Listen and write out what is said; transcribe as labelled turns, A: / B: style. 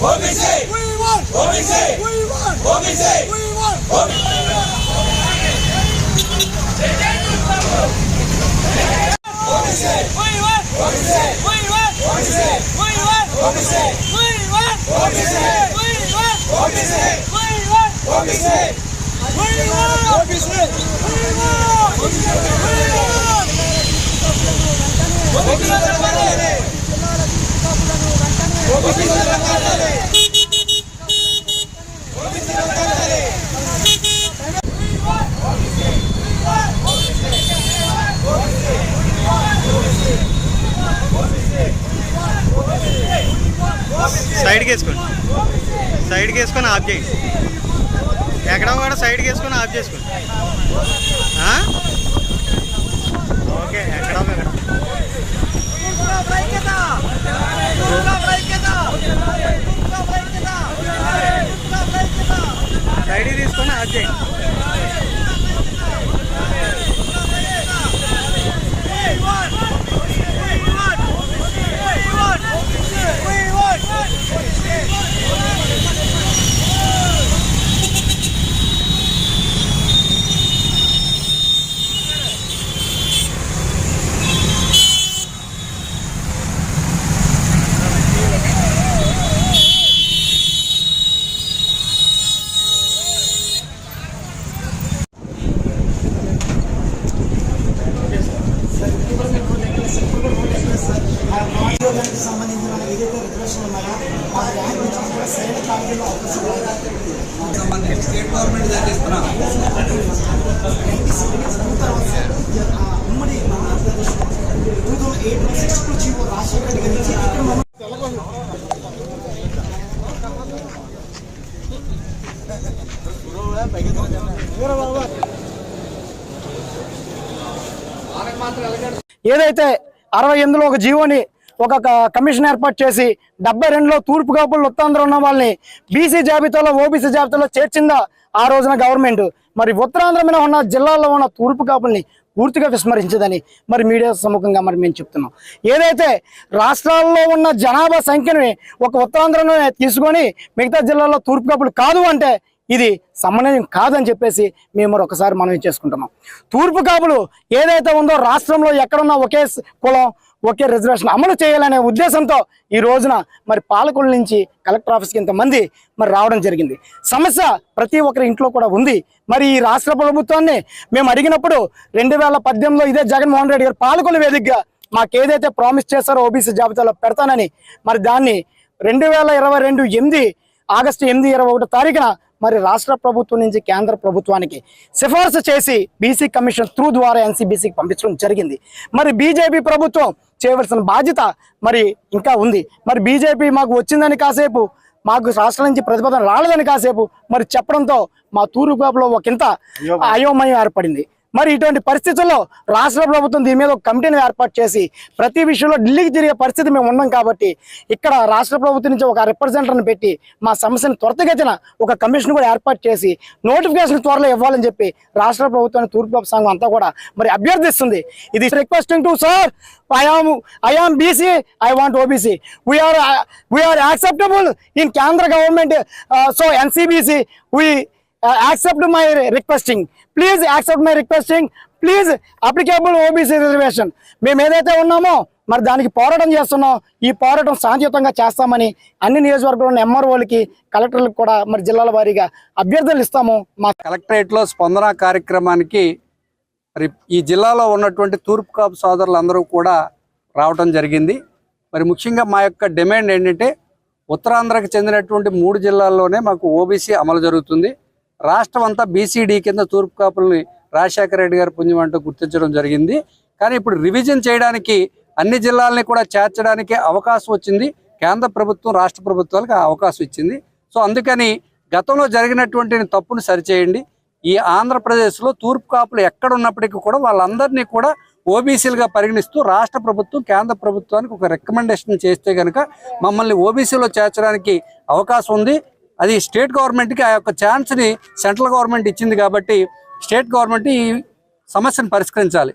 A: OBC
B: OBC OBC OBC OBC OBC OBC
C: సైడ్కి వేసుకోండి. సైడ్కి వేసుకొని ఆఫ్ చేయండి. ఎక్కడ కూడా సైడ్కి వేసుకొని ఆఫ్ చేసుకోండి. ఓకే ఎక్కడ ఎక్కడ సైడ్కి తీసుకొని ఆఫ్ చేయండి
D: ఉద్యోగానికి సంబంధించిన ఏదైతే రిజర్వేషన్ ఉన్నాయో ఆ ర్యాంక్ నుంచి కూడా సరైన కాలంలో అవకాశం
E: స్టేట్ గవర్నమెంట్ దాకా ఇస్తున్నాం
D: ఆ ఉమ్మడి two thousand eight six two GO Rajasekhara గారి నుంచి ఇక్కడ మనం
F: ఏదైతే అరవై ఎనిమిదిలో ఒక జీవోని ఒక కమిషన్ ఏర్పాటు చేసి డెబ్బై రెండులో తూర్పు కాపులు ఉత్తరాంధ్ర ఉన్న వాళ్ళని బీసీ జాబితాలో ఓబీసీ జాబితాలో చేర్చిందా ఆ రోజున గవర్నమెంట్. మరి ఉత్తరాంధ్ర మీద ఉన్న జిల్లాల్లో ఉన్న తూర్పు కాపుల్ని పూర్తిగా విస్మరించదని మరి మీడియా సముఖంగా మరి మేము చెప్తున్నాం. ఏదైతే రాష్ట్రాల్లో ఉన్న జనాభా సంఖ్యని ఒక ఉత్తరాంధ్రలోనే తీసుకొని మిగతా జిల్లాల్లో తూర్పు కాపులు కాదు అంటే ఇది సమన్వయం కాదని చెప్పేసి మేము ఒకసారి మనం చేసుకుంటున్నాం. తూర్పు కాపులు ఏదైతే ఉందో రాష్ట్రంలో ఎక్కడున్నా ఒకే కులం ఒకే రిజర్వేషన్ అమలు చేయాలనే ఉద్దేశంతో ఈ రోజున మరి పాలకుల నుంచి కలెక్టర్ ఆఫీస్కి ఇంతమంది మరి రావడం జరిగింది. సమస్య ప్రతి ఒక్కరి ఇంట్లో కూడా ఉంది. మరి ఈ రాష్ట్ర ప్రభుత్వాన్ని మేము అడిగినప్పుడు రెండు వేల పద్దెనిమిదిలో ఇదే జగన్మోహన్ రెడ్డి గారు పాలకుల వేదికగా మాకు ఏదైతే ప్రామిస్ చేశారో ఓబీసీ జాబితాలో పెడతానని మరి దాన్ని రెండు వేల ఇరవై రెండు ఎనిమిది ఆగస్టు ఎనిమిది ఇరవై ఒకటో తారీఖున మరి రాష్ట్ర ప్రభుత్వం నుంచి కేంద్ర ప్రభుత్వానికి సిఫార్సు చేసి బీసీ కమిషన్ త్రూ ద్వారా ఎన్సీబీసీకి పంపించడం జరిగింది. మరి బీజేపీ ప్రభుత్వం చేయవలసిన బాధ్యత మరి ఇంకా ఉంది. మరి బీజేపీ మాకు వచ్చిందని కాసేపు మాకు రాష్ట్రం నుంచి ప్రతిపాదన రాలేదని కాసేపు మరి చెప్పడంతో మా తూర్పు ఒక ఇంత అయోమయం ఏర్పడింది. మరి ఇటువంటి పరిస్థితుల్లో రాష్ట్ర ప్రభుత్వం దీని మీద ఒక కమిటీని ఏర్పాటు చేసి ప్రతి విషయంలో ఢిల్లీకి తిరిగే పరిస్థితి మేము ఉన్నాం కాబట్టి ఇక్కడ రాష్ట్ర ప్రభుత్వం నుంచి ఒక రిప్రజెంటర్ని పెట్టి మా సమస్యను త్వరితగతిన ఒక కమిషన్ కూడా ఏర్పాటు చేసి నోటిఫికేషన్ త్వరలో ఇవ్వాలని చెప్పి రాష్ట్ర ప్రభుత్వాన్ని తూర్పు సంఘం అంతా కూడా మరి అభ్యర్థిస్తుంది. ఇది requesting to sir I I am I BC I want OBC we are we are acceptable in కేంద్ర government so NCBC we accept my requesting please accept my requesting please applicable OBC reservation మేము ఏదైతే ఉన్నామో మరి దానికి పోరాటం చేస్తున్నాం. ఈ పోరాటం శాంతియుతంగా చేస్తామని అన్ని నియోజకవర్గంలో ఉన్న ఎంఆర్ఓలకి కలెక్టర్లకు కూడా మరి జిల్లాల వారీగా అభ్యర్థులు ఇస్తాము. మా
E: కలెక్టరేట్లో స్పందన కార్యక్రమానికి మరి ఈ జిల్లాలో ఉన్నటువంటి తూర్పు కాపు సోదరులందరూ కూడా రావటం జరిగింది. మరి ముఖ్యంగా మా యొక్క డిమాండ్ ఏంటంటే ఉత్తరాంధ్రకు చెందినటువంటి మూడు జిల్లాల్లోనే మాకు ఓబీసీ అమలు జరుగుతుంది. రాష్ట్రం అంతా బీసీడీ కింద తూర్పు కాపుల్ని రాజశేఖర రెడ్డి గారి పుణ్యం అంటూ గుర్తించడం జరిగింది. కానీ ఇప్పుడు రివిజన్ చేయడానికి అన్ని జిల్లాలని కూడా చేర్చడానికి అవకాశం వచ్చింది. కేంద్ర ప్రభుత్వం రాష్ట్ర ప్రభుత్వాలకు అవకాశం ఇచ్చింది. సో అందుకని గతంలో జరిగినటువంటి తప్పును సరిచేయండి. ఈ ఆంధ్రప్రదేశ్లో తూర్పు కాపులు ఎక్కడ ఉన్నప్పటికీ కూడా వాళ్ళందరినీ కూడా ఓబీసీలుగా పరిగణిస్తూ రాష్ట్ర ప్రభుత్వం కేంద్ర ప్రభుత్వానికి ఒక రికమెండేషన్ చేస్తే కనుక మమ్మల్ని ఓబీసీలో చేర్చడానికి అవకాశం ఉంది. అది స్టేట్ గవర్నమెంట్కి ఆ యొక్క ఛాన్స్ని సెంట్రల్ గవర్నమెంట్ ఇచ్చింది కాబట్టి స్టేట్ గవర్నమెంట్ ఈ సమస్యను పరిష్కరించాలి.